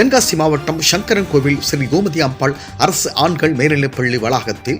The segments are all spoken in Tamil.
தென்காசி மாவட்டம் சங்கரன் கோவில் ஸ்ரீ கோமதி அம்பாள் அரசு ஆண்கள் மேல்நிலைப்பள்ளி வளாகத்தில்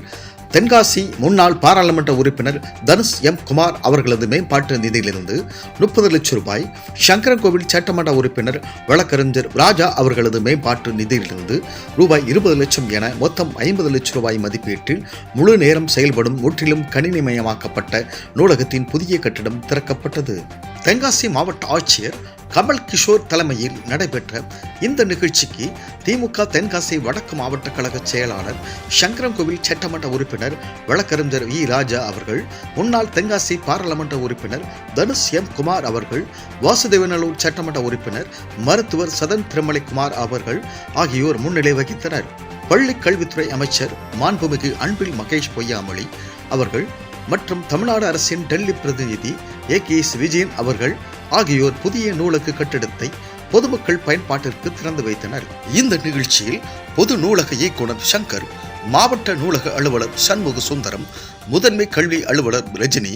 தென்காசி முன்னாள் பாராளுமன்ற உறுப்பினர் தனுஷ் எம் குமார் அவர்களது மேம்பாட்டு நிதியிலிருந்து முப்பது லட்சம் ரூபாய் சங்கரன்கோவில் சட்டமன்ற உறுப்பினர் வழக்கறிஞர் ராஜா அவர்களது மேம்பாட்டு நிதியிலிருந்து ரூபாய் இருபது லட்சம் என மொத்தம் ஐம்பது லட்சம் ரூபாய் மதிப்பீட்டில் முழு நேரம் செயல்படும் முற்றிலும் கணினிமயமாக்கப்பட்ட நூலகத்தின் புதிய கட்டிடம் திறக்கப்பட்டது. தென்காசி மாவட்ட ஆட்சியர் கமல் கிஷோர் தலைமையில் நடைபெற்ற இந்த நிகழ்ச்சிக்கு திமுக தென்காசி வடக்கு மாவட்ட கழக செயலாளர் சங்கரன்கோவில் சட்டமன்ற உறுப்பினர் வழக்கறிஞர் வி. ராஜா அவர்கள் முன்னாள் தென்காசி பாராளுமன்ற உறுப்பினர் தனுஷ் எம். குமார் அவர்கள் வாசுதேவநல்லூர் சட்டமன்ற உறுப்பினர் மருத்துவர் சதன் திருமலைக்குமார் அவர்கள் ஆகியோர் முன்னிலை வகித்தனர். பள்ளி கல்வித்துறை அமைச்சர் மாண்புமிகு அன்பில் மகேஷ் பொய்யாமொழி அவர்கள் மற்றும் தமிழ்நாடு அரசின் டெல்லி பிரதிநிதி ஏ. கே. எஸ் விஜயன் அவர்கள் ஆகியோர் புதிய நூலக கட்டிடத்தை பொதுமக்கள் பயன்பாட்டிற்கு திறந்து வைத்தனர். இந்த நிகழ்ச்சியில் பொது நூலக இயக்குனர் சங்கர் மாவட்ட நூலக அலுவலர் சண்முக சுந்தரம் முதன்மை கல்வி அலுவலர் ரஜினி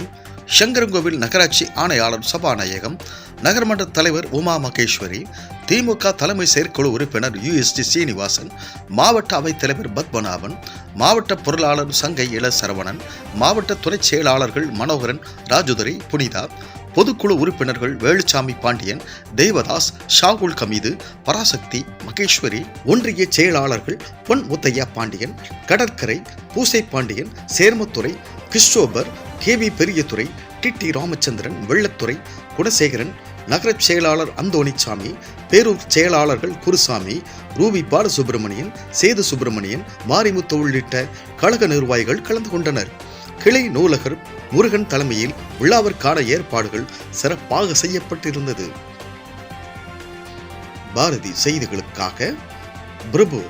சங்கரங்கோவில் நகராட்சி ஆணையாளர் சபாநாயகம் நகர்மன்ற தலைவர் உமா மகேஸ்வரி திமுக தலைமை செயற்குழு உறுப்பினர் யுஎஸ்டி சீனிவாசன் மாவட்ட அவைத் தலைவர் பத்மநாபன் மாவட்ட பொருளாளர் சங்கை இள சரவணன் மாவட்ட துணைச் செயலாளர்கள் மனோகரன் ராஜுதரி புனிதா பொதுக்குழு உறுப்பினர்கள் வேலுச்சாமி பாண்டியன் தேவதாஸ் ஷாகுல் கமீது பராசக்தி மகேஸ்வரி ஒன்றிய செயலாளர்கள் பொன் Muthaiah Pandian Kadarkarai Poosai Pandian Chermathurai Christopher K V Periyadurai T T Ramachandran Vellathurai Gunasekaran நகரச் செயலாளர் அந்தோணிச்சாமி பேரூர் செயலாளர்கள் குருசாமி ரூபி பாலசுப்பிரமணியன் சேது சுப்பிரமணியன் மாரிமுத்து உள்ளிட்ட கழக நிர்வாகிகள் கலந்து கொண்டனர். கிளை நூலகர் முருகன் தலைமையில் விழாவிற்கான ஏற்பாடுகள் சிறப்பாக செய்யப்பட்டிருந்தது. பாரதி செய்திகளுக்காக பிரபு